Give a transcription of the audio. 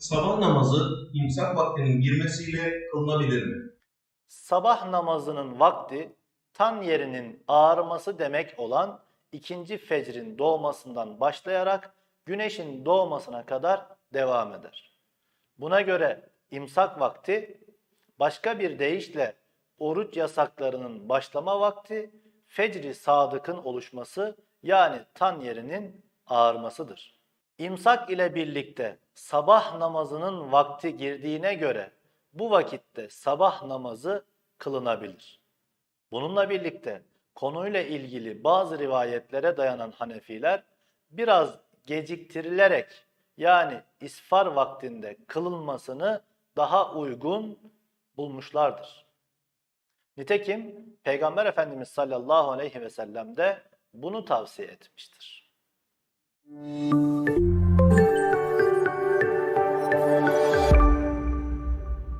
Sabah namazı imsak vaktinin girmesiyle kılınabilir mi? Sabah namazının vakti tan yerinin ağarması demek olan ikinci fecrin doğmasından başlayarak güneşin doğmasına kadar devam eder. Buna göre imsak vakti başka bir deyişle oruç yasaklarının başlama vakti fecri sadıkın oluşması yani tan yerinin ağarmasıdır. İmsak ile birlikte sabah namazının vakti girdiğine göre bu vakitte sabah namazı kılınabilir. Bununla birlikte konuyla ilgili bazı rivayetlere dayanan Hanefiler biraz geciktirilerek yani isfar vaktinde kılınmasını daha uygun bulmuşlardır. Nitekim Peygamber Efendimiz sallallahu aleyhi ve sellem de bunu tavsiye etmiştir.